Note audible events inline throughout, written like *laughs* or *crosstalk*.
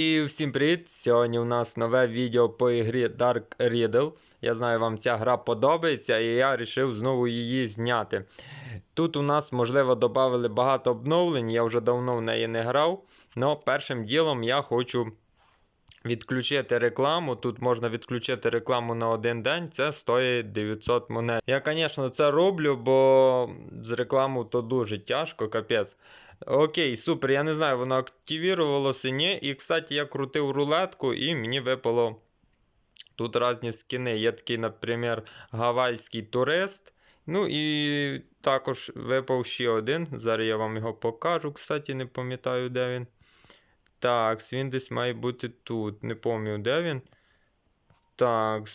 І всім привіт! Сьогодні у нас нове відео по ігрі Dark Riddle. Я знаю, вам ця гра подобається, і я вирішив знову її зняти. Тут у нас, можливо, додали багато обновлень, я вже давно в неї не грав. але першим ділом я хочу відключити рекламу. Тут можна відключити рекламу на один день, це стоїть 900 монет. Я, звісно, це роблю, бо з рекламою то дуже тяжко, капець. Окей, супер, я не знаю, воно активірувалося, ні. І, кстати, я крутив рулетку і мені випало тут різні скини. Є такий, наприклад, гавайський турист. Ну і також випав ще один. Зараз я вам його покажу. Кстати, не пам'ятаю, де він. Так, він десь має бути тут. Не пам'ятаю, де він. Так.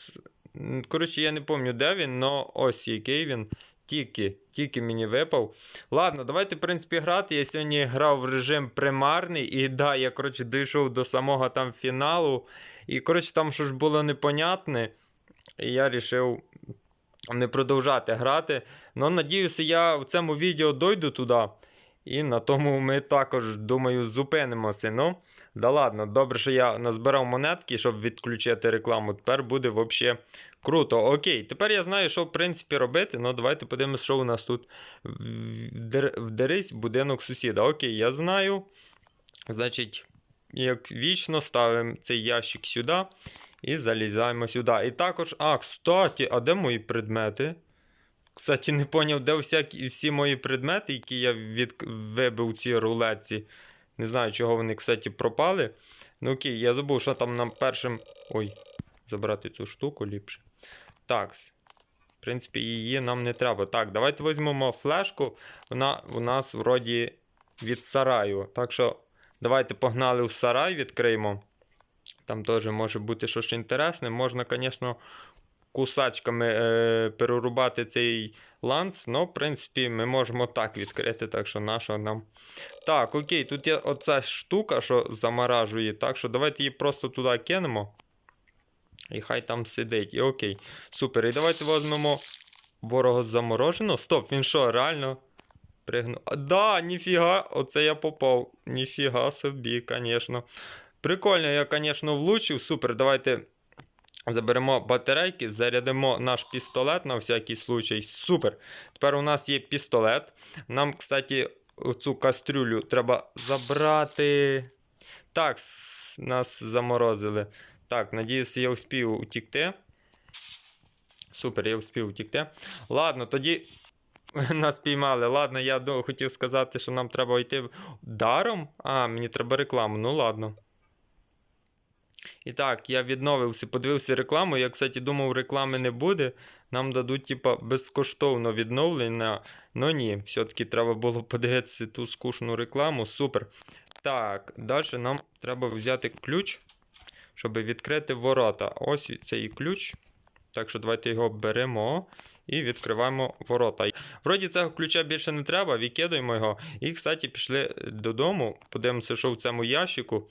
Коротше, я не пам'ятаю, де він, але ось який він. Тільки, тільки мені випав. Ладно, давайте, в принципі, грати. Я сьогодні грав в режим примарний. І да, я, коротше, дійшов до самого там фіналу. І, коротше, там що ж було непонятне. І я вирішив не продовжати грати. Ну, надіюся, я в цьому відео дойду туди. І на тому ми також, думаю, зупинимося. Ну, да ладно, добре, що я назбирав монетки, щоб відключити рекламу. Тепер буде взагалі круто. Окей, тепер я знаю, що в принципі робити. Ну, давайте подивимося, що у нас тут. Вдерись в будинок сусіда. Окей, я знаю. Значить, як вічно ставимо цей ящик сюди і залізаємо сюди. І також, а, кстати, а де мої предмети? Кстати, не поняв, де всякі, всі мої предмети, які я від... вибив у цій рулетці. Не знаю, чого вони, кстати, пропали. Ну окей, я забув, що там нам першим. Ой, забрати цю штуку ліпше. Так. В принципі, її нам не треба. Так, давайте візьмемо флешку. Вона у нас вроді від сараю. Так що, давайте погнали в сарай, відкриємо. Там теж може бути щось інтересне. Можна, звісно, кусачками е, перерубати цей ланц. Ну, в принципі, ми можемо так відкрити, так що наша нам. Так, окей, тут є оця штука, що заморажує. Так що давайте її просто туди кинемо. І хай там сидить. І окей. Супер. І давайте візьмемо ворога замороженого. Стоп, він що, реально? Пригнув. А, Да, ніфіга, оце я попав. Ніфіга собі, звісно. Прикольно, я, звісно, влучив. Супер, давайте заберемо батарейки, зарядимо наш пістолет на всякий случай. Супер. Тепер у нас є пістолет. Нам, кстати, цю кастрюлю треба забрати. Так, нас заморозили. Так, надіюся, я успів утікти. Супер, я успів утікти. Ладно, тоді *laughs* нас піймали. Ладно, я хотів сказати, що нам треба йти даром. А, мені треба рекламу. Ну ладно. І так, я відновився, подивився рекламу. Я, кстати, думав, реклами не буде. Нам дадуть, типа, безкоштовно відновлення. Ну ні, все-таки треба було *laughs* подивитися ту скучну рекламу. Супер. Так, далі нам треба взяти ключ, щоб відкрити ворота. Ось цей ключ. Так що давайте його беремо і відкриваємо ворота. Вроді цього ключа більше не треба, відкидаємо його. І, кстати, пішли додому. Подивимося, що в цьому ящику.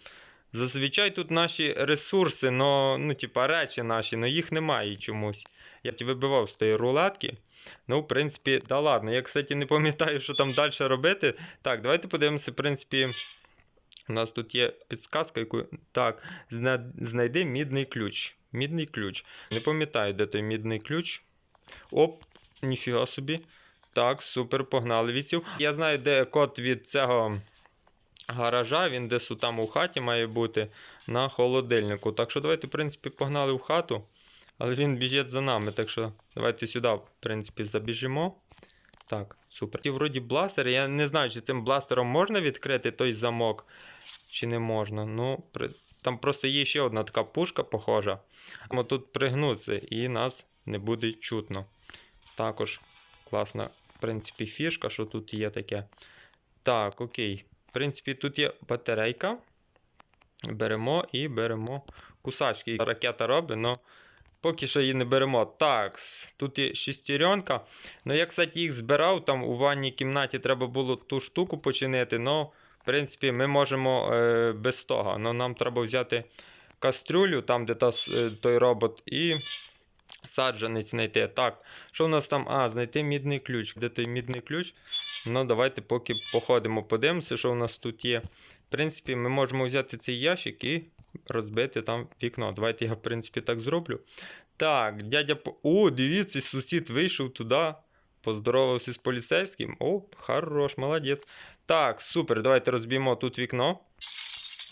Зазвичай тут наші ресурси, но, ну, типа, речі наші, але їх немає чомусь. Я ті вибивав з тієї рулетки. Ну, в принципі, да ладно. Я, кстати, не пам'ятаю, що там далі робити. Так, давайте подивимося, в принципі. У нас тут є підсказка, яку. Так, знайди мідний ключ. Мідний ключ. Не пам'ятаю, де той мідний ключ. Оп, ніфіга собі. Так, супер, погнали віців. Я знаю, де код від цього гаража, він десь там у хаті має бути на холодильнику. Так що давайте, в принципі, погнали в хату. Але він біжить за нами, так що давайте сюди, в принципі, забіжимо. Так, супер. І вроді бластер. Я не знаю, чи цим бластером можна відкрити той замок, чи не можна. Ну, при... там просто є ще одна така пушка похожа. Ми тут пригнутися і нас не буде чутно. Також класна, в принципі, фішка, що тут є таке. Так, окей. В принципі, тут є батарейка. Беремо і беремо кусачки. Ракета робить, але поки що її не беремо. Так, тут є шестеренка. Ну, я, кстати, їх збирав. Там у ванній кімнаті треба було ту штуку починити. Ну, в принципі, ми можемо е, без того. Но нам треба взяти кастрюлю, там, де та, е, той робот, і саджанець знайти. Так, що у нас там? А, знайти мідний ключ. Де той мідний ключ? Ну, давайте поки походимо, подивимося, що у нас тут є. В принципі, ми можемо взяти цей ящик і розбити там вікно. Давайте я, в принципі, так зроблю. Так, дядя. О, дивіться, сусід вийшов туди, поздоровався з поліцейським. О, хорош, молодець. Так, супер, давайте розб'ємо тут вікно.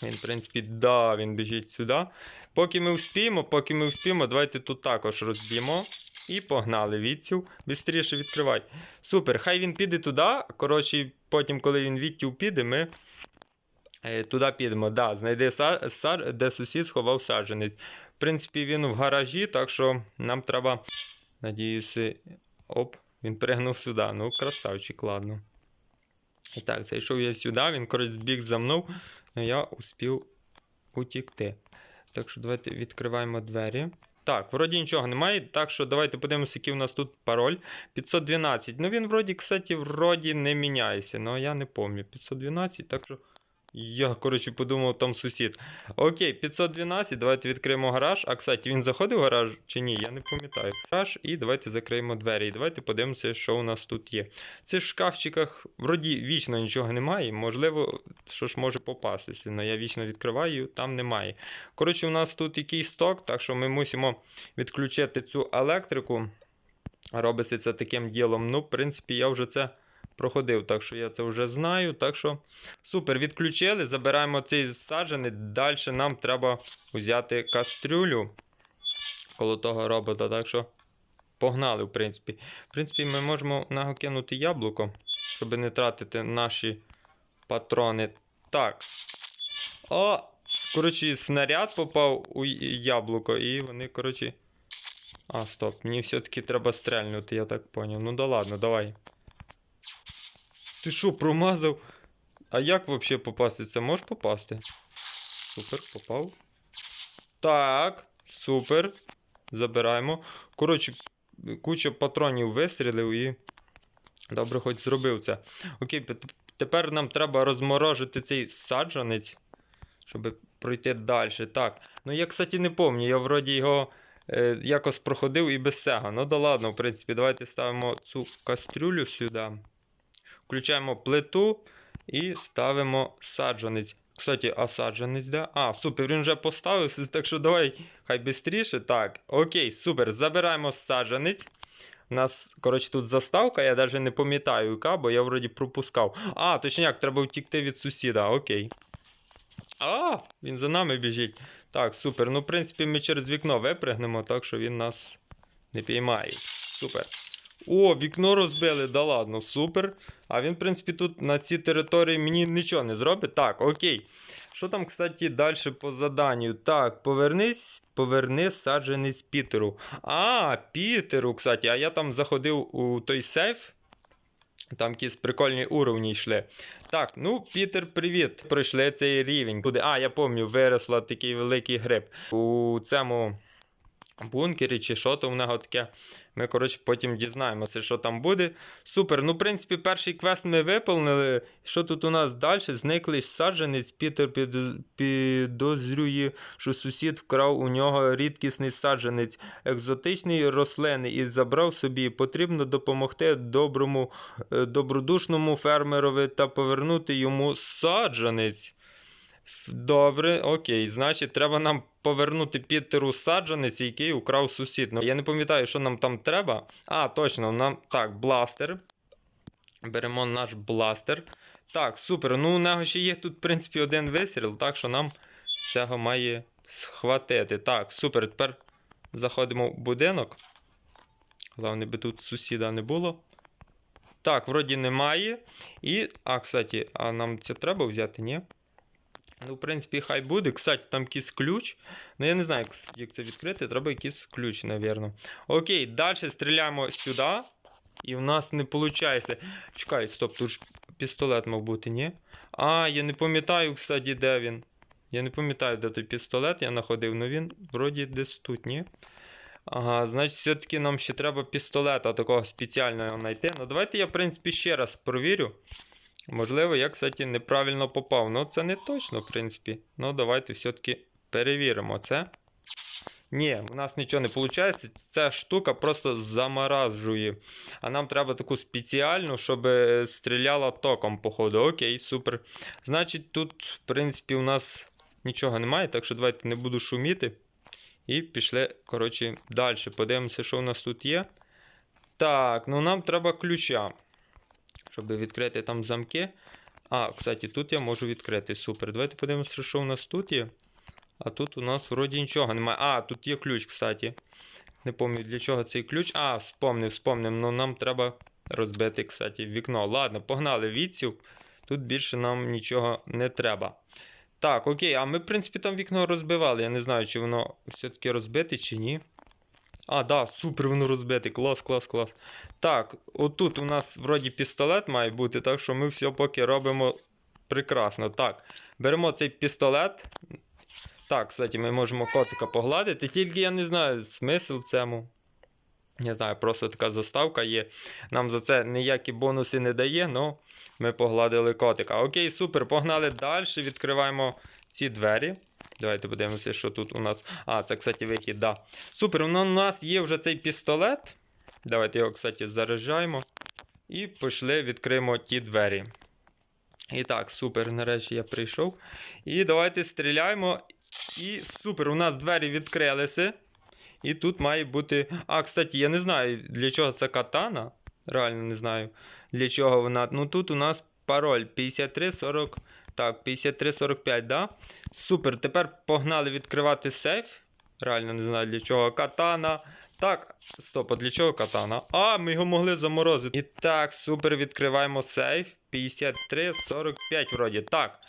Він, в принципі, да, він біжить сюди. Поки ми вспіємо, поки ми вспіємо, давайте тут також розб'ємо. І погнали відців. Бистріше відкривай. Супер, хай він піде туди. Коротше, потім, коли він відтів піде, ми туди підемо. Да, знайди са, сар, де сусід сховав саджанець. В принципі, він в гаражі, так що нам треба. Надіюся. Оп, він пригнув сюди. Ну, красавчик, ладно. І так, зайшов я сюди, він коротше збіг за мною, але я успів утікти. Так що давайте відкриваємо двері. Так, вроді нічого немає, так що давайте подивимося, який у нас тут пароль. 512. Ну він вроді, кстати, вроді не міняється, але я не пам'ятаю. 512, так що. Я, коротше, подумав, там сусід. Окей, 512, давайте відкриємо гараж. А, кстати, він заходив в гараж чи ні? Я не пам'ятаю. Гараж, і давайте закриємо двері. І давайте подивимося, що у нас тут є. В цих шкафчиках вроді вічно нічого немає. Можливо, що ж може попастися. але я вічно відкриваю, там немає. Коротше, у нас тут якийсь сток, так що ми мусимо відключити цю електрику. Робиться це таким ділом. Ну, в принципі, я вже це проходив, так що я це вже знаю. Так що супер, відключили, забираємо цей саджаний. Далі нам треба взяти кастрюлю коло того робота. Так що погнали, в принципі. В принципі, ми можемо на нього кинути яблуко, щоб не тратити наші патрони. Так. О! Коротше, снаряд попав у яблуко, і вони, коротше. А, стоп, мені все-таки треба стрельнути, я так поняв. Ну да ладно, давай. Ти що, промазав? А як взагалі попасти? Це можеш попасти? Супер, попав. Так, супер. Забираємо. Коротше, куча патронів вистрілив і. Добре, хоч зробив це. Окей, тепер нам треба розморожити цей саджанець, щоб пройти далі. Так. Ну я, кстати, не пам'ятаю, я вроді його е, якось проходив і без цього. Ну да ладно, в принципі, давайте ставимо цю кастрюлю сюди. Включаємо плиту і ставимо саджанець. Кстати, а саджанець де? А, супер, він вже поставився, *laughs* так що давай хай швидше. Так, окей, супер. Забираємо саджанець. У нас, коротше, тут заставка, я навіть не пам'ятаю, яка, бо я вроді пропускав. А, точняк, треба втікти від сусіда, окей. А, він за нами біжить. Так, супер. Ну, в принципі, ми через вікно випригнемо, так що він нас не піймає. Супер. О, вікно розбили, да ладно, супер. А він, в принципі, тут на цій території мені нічого не зробить. Так, окей. Що там, кстати, далі по заданню? Так, повернись, поверни саджанець Пітеру. А, Пітеру, кстати, а я там заходив у той сейф. Там якісь прикольні уровні йшли. Так, ну, Пітер, привіт. Пройшли цей рівень. Куди? А, я пам'ятаю, виросла такий великий гриб. У цьому бункері чи що то в нього таке. Ми, коротше, потім дізнаємося, що там буде. Супер. Ну, в принципі, перший квест ми виповнили. Що тут у нас далі? Зниклий саджанець. Пітер підозрює, що сусід вкрав у нього рідкісний саджанець екзотичної рослини і забрав собі. Потрібно допомогти доброму, е, добродушному фермерові та повернути йому саджанець. Добре, окей. Значить, треба нам повернути Пітеру саджанець, який украв сусід. Ну, я не пам'ятаю, що нам там треба. А, точно, нам. Так, бластер. Беремо наш бластер. Так, супер. Ну, у нього ще є тут, в принципі, один вистріл, так що нам цього має схватити. Так, супер. Тепер заходимо в будинок. Головне, би тут сусіда не було. Так, вроді немає. І. А, кстати, а нам це треба взяти, ні? Ну, в принципі, хай буде. Кстати, там якийсь ключ. Ну, я не знаю, як, це відкрити. Треба якийсь ключ, напевно. Окей, далі стріляємо сюди. І в нас не виходить. Чекай, стоп, тут ж пістолет мав бути, ні? А, я не пам'ятаю, кстати, де він. Я не пам'ятаю, де той пістолет я знаходив, але він вроді десь тут, ні? Ага, значить, все-таки нам ще треба пістолета такого спеціального знайти. Ну, давайте я, в принципі, ще раз провірю. Можливо, я, кстати, неправильно попав. Ну, це не точно, в принципі. Ну, давайте все-таки перевіримо це. Ні, у нас нічого не виходить. Ця штука просто заморажує. А нам треба таку спеціальну, щоб е, стріляла током, походу. Окей, супер. Значить, тут, в принципі, у нас нічого немає, так що давайте не буду шуміти. І пішли, коротше, далі. Подивимося, що у нас тут є. Так, ну нам треба ключа, щоб відкрити там замки. А, кстати, тут я можу відкрити. Супер. Давайте подивимося, що у нас тут є. А тут у нас вроді нічого немає. А, тут є ключ, кстати. Не пам'ятаю, для чого цей ключ. А, вспомнив, вспомнив. Ну нам треба розбити, кстати, вікно. Ладно, погнали відсів. Тут більше нам нічого не треба. Так, окей, а ми, в принципі, там вікно розбивали. Я не знаю, чи воно все-таки розбите, чи ні. А, да, супер, воно розбите. Клас, клас, клас. Так, отут у нас вроді пістолет має бути, так що ми все поки робимо прекрасно. Так, беремо цей пістолет. Так, кстати, ми можемо котика погладити, тільки я не знаю смисл цьому. Не знаю, просто така заставка є. Нам за це ніякі бонуси не дає, але ми погладили котика. Окей, супер, погнали далі. Відкриваємо ці двері. Давайте подивимося, що тут у нас. А, це, кстати, вихід, да. Супер, ну, у нас є вже цей пістолет. Давайте його, кстати, заряджаємо. І пішли, відкриємо ті двері. І так, супер, нарешті я прийшов. І давайте стріляємо. І супер, у нас двері відкрилися. І тут має бути. А, кстати, я не знаю, для чого це катана. Реально не знаю, для чого вона. Ну тут у нас пароль 5340. Так, 53-45, да? Супер. Тепер погнали відкривати сейф. Реально не знаю для чого. Катана. Так, стоп, а для чого катана? А, ми його могли заморозити. І так, супер, відкриваємо сейф. 5345 вроді. Так.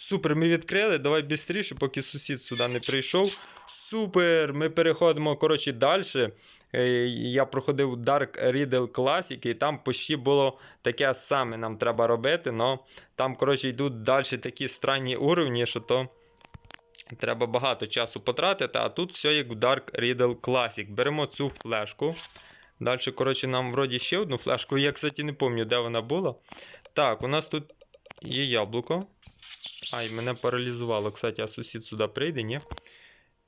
Супер, ми відкрили. Давай швидше, поки сусід сюди не прийшов. Супер! Ми переходимо, коротше, далі. Я проходив Dark Riddle Classic, і там почти було таке саме нам треба робити. Но там, коротше, йдуть далі такі странні уровні, що то треба багато часу потратити. А тут все як в Dark Riddle Classic. Беремо цю флешку. Далі, коротше, нам вроді ще одну флешку. Я, кстати, не пам'ятаю, де вона була. Так, у нас тут є яблуко. Ай, мене паралізувало. Кстати, а сусід сюди прийде, ні?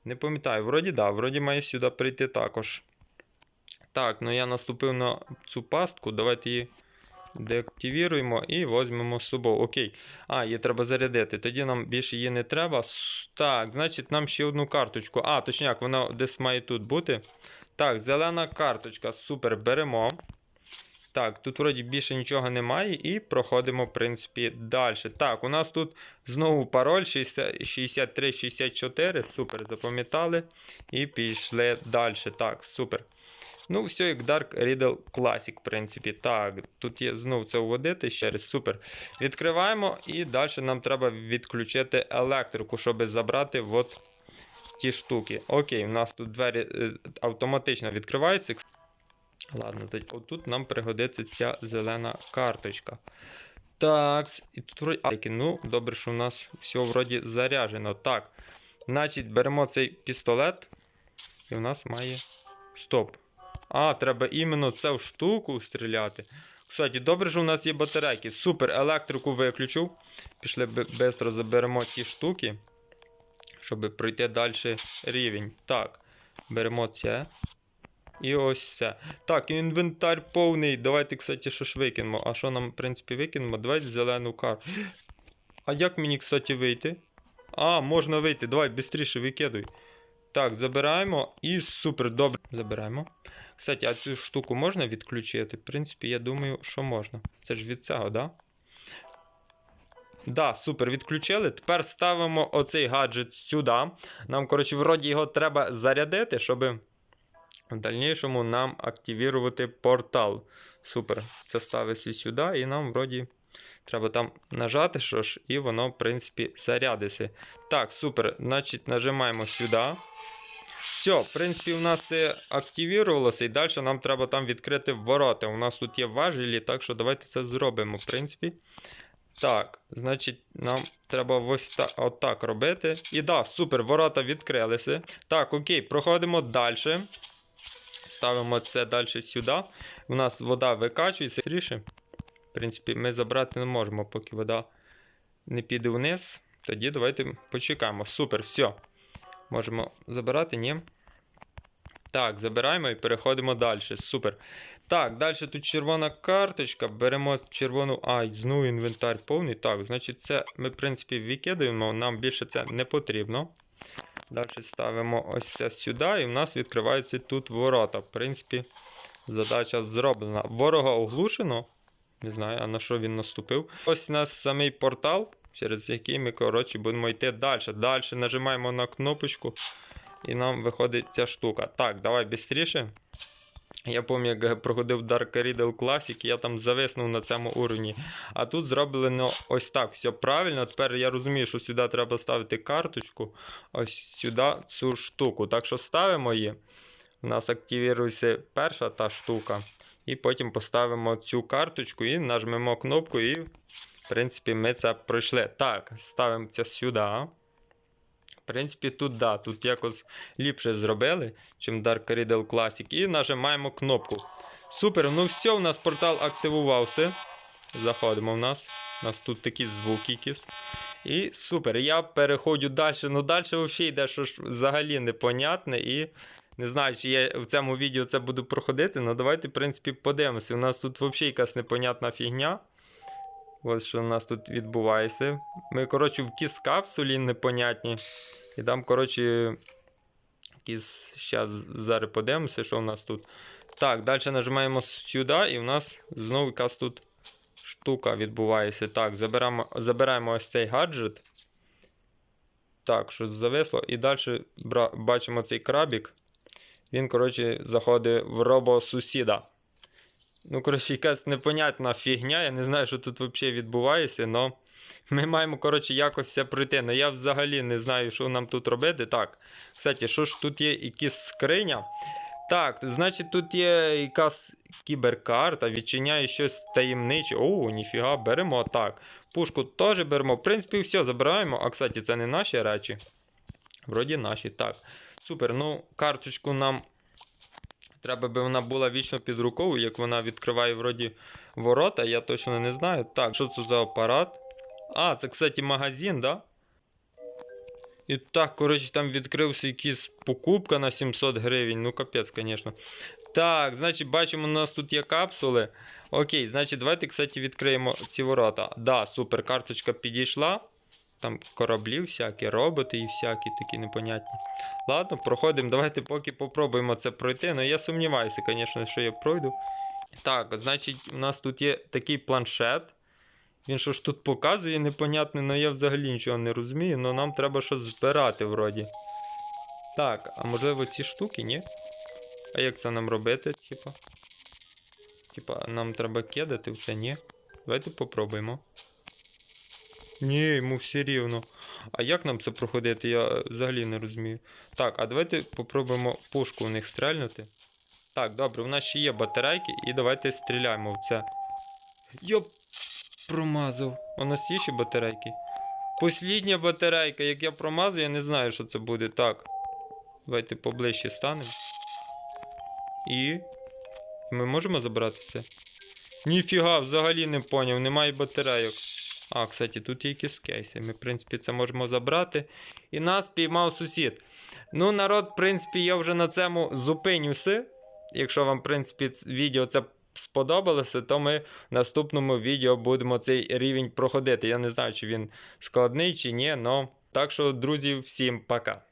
Не пам'ятаю, вроді да, вроді має сюди прийти також. Так, ну я наступив на цю пастку. Давайте її деактивіруємо і візьмемо з собою. Окей. А, її треба зарядити. Тоді нам більше її не треба. Так, значить, нам ще одну карточку. А, точняк, вона десь має тут бути. Так, зелена карточка. Супер, беремо. Так, тут вроді більше нічого немає, і проходимо, в принципі, далі. Так, у нас тут знову пароль 6364. Супер, запам'ятали. І пішли далі. Так, супер. Ну, все, як Dark Riddle Classic, в принципі. Так, тут є знову це вводити ще раз. Супер. Відкриваємо, і далі нам треба відключити електрику, щоб забрати от ті штуки. Окей, у нас тут двері е, автоматично відкриваються. Ладно, отут нам пригодиться ця зелена карточка. Так, і тут вроді. Ну, добре, що у нас все вроді заряджено. Так. Значить, беремо цей пістолет. І в нас має. Стоп. А, треба іменно цю штуку стріляти. Кстати, добре, що у нас є батарейки. Супер, електрику виключив. Пішли швидко заберемо ті штуки. Щоб пройти далі рівень. Так, беремо це. І ось все. Так, інвентар повний. Давайте, кстати, що ж викинемо. А що нам, в принципі, викинемо? Давайте зелену карту. А як мені, кстати, вийти? А, можна вийти. Давай, швидше викидуй. Так, забираємо і супер, добре. Забираємо. Кстати, а цю штуку можна відключити? В принципі, я думаю, що можна. Це ж від цього, да? Да, супер, відключили. Тепер ставимо оцей гаджет сюди. Нам, коротше, вроді його треба зарядити, щоб. В дальнішому нам активувати портал. Супер. Це ставиться сюди, і нам вроді треба там нажати, що ж, і воно, в принципі, зарядиться. Так, супер. Значить, нажимаємо сюди. Все, в принципі, у нас все активувалося, і далі нам треба там відкрити ворота. У нас тут є важелі, так що давайте це зробимо, в принципі. Так, значить, нам треба ось так, отак робити. І да, супер, ворота відкрилися. Так, окей, проходимо далі. Ставимо це далі сюди. У нас вода викачується. В принципі, ми забрати не можемо, поки вода не піде вниз. Тоді давайте почекаємо. Супер, все. Можемо забирати, ні? Так, забираємо і переходимо далі. Супер. Так, далі тут червона карточка. Беремо червону. Ай, знову інвентар повний. Так, значить, це ми, в принципі, викидаємо. Нам більше це не потрібно. Далі ставимо ось це сюди, і в нас відкриваються тут ворота. В принципі, задача зроблена. Ворога оглушено. Не знаю, а на що він наступив. Ось у нас самий портал, через який ми, коротше, будемо йти далі. Далі нажимаємо на кнопочку, і нам виходить ця штука. Так, давай швидше. Я пам'ятаю, як проходив Dark Riddle Classic, я там зависнув на цьому уровні. А тут зроблено ось так, все правильно. Тепер я розумію, що сюди треба ставити карточку, ось сюди цю штуку. Так що ставимо її. У нас активірується перша та штука. І потім поставимо цю карточку і нажмемо кнопку, і, в принципі, ми це пройшли. Так, ставимо це сюди. В принципі, тут да, тут якось ліпше зробили, чим Dark Riddle Classic. І нажимаємо кнопку. Супер, ну все, у нас портал активувався. Заходимо в нас. У нас тут такі звуки якісь. І супер, я переходжу далі. Ну далі взагалі йде щось взагалі непонятне. І не знаю, чи я в цьому відео це буду проходити, але давайте, в принципі, подивимося. У нас тут взагалі якась непонятна фігня. Ось що у нас тут відбувається. Ми, коротше, в кіс капсулі непонятні. І там, коротше, якісь. Зараз зараз подивимося, що у нас тут. Так, далі нажимаємо сюди, і у нас знову якась тут штука відбувається. Так, забираємо, забираємо ось цей гаджет. Так, щось зависло. І далі бачимо цей крабік. Він, коротше, заходить в робосусіда. Ну, коротше, якась непонятна фігня. Я не знаю, що тут взагалі відбувається, але ми маємо, коротше, якось це пройти. Ну я взагалі не знаю, що нам тут робити. Так, кстати, що ж тут є якась скриня? Так, значить, тут є якась кіберкарта, відчиняє щось таємниче. О, ніфіга, беремо так. Пушку теж беремо. В принципі, все забираємо. А, кстати, це не наші речі. Вроді наші. Так. Супер. Ну, карточку нам треба би вона була вічно під рукою, як вона відкриває вроді ворота, я точно не знаю. Так, що це за апарат? А, це, кстати, магазин, да? І так, коротше, там відкрився якийсь покупка на 700 гривень. Ну, капець, звісно. Так, значить, бачимо, у нас тут є капсули. Окей, значить, давайте, кстати, відкриємо ці ворота. Да, супер, карточка підійшла. Там кораблі всякі, роботи і всякі такі непонятні. Ладно, проходимо. Давайте поки попробуємо це пройти. Ну я сумніваюся, звісно, що я пройду. Так, значить, у нас тут є такий планшет. Він що ж тут показує, непонятне, але я взагалі нічого не розумію, але нам треба щось збирати вроді. Так, а можливо ці штуки, ні? А як це нам робити, типа? Типа, нам треба кидати все, ні? Давайте попробуємо. Ні, йому все рівно. А як нам це проходити, я взагалі не розумію. Так, а давайте попробуємо пушку у них стрельнути. Так, добре, у нас ще є батарейки, і давайте стріляємо в це. Йоп! Промазав. У нас є ще батарейки. Послідня батарейка, як я промазав, я не знаю, що це буде. Так. Давайте поближче станемо. І. Ми можемо забрати це? Ніфіга, взагалі не поняв, немає батарейок. А, кстати, тут є якісь кейси. Ми, в принципі, це можемо забрати. І нас піймав сусід. Ну, народ, в принципі, я вже на цьому зупинюся. Якщо вам, в принципі, відео це сподобалося, то ми в наступному відео будемо цей рівень проходити. Я не знаю, чи він складний, чи ні, але. Так що, друзі, всім пока.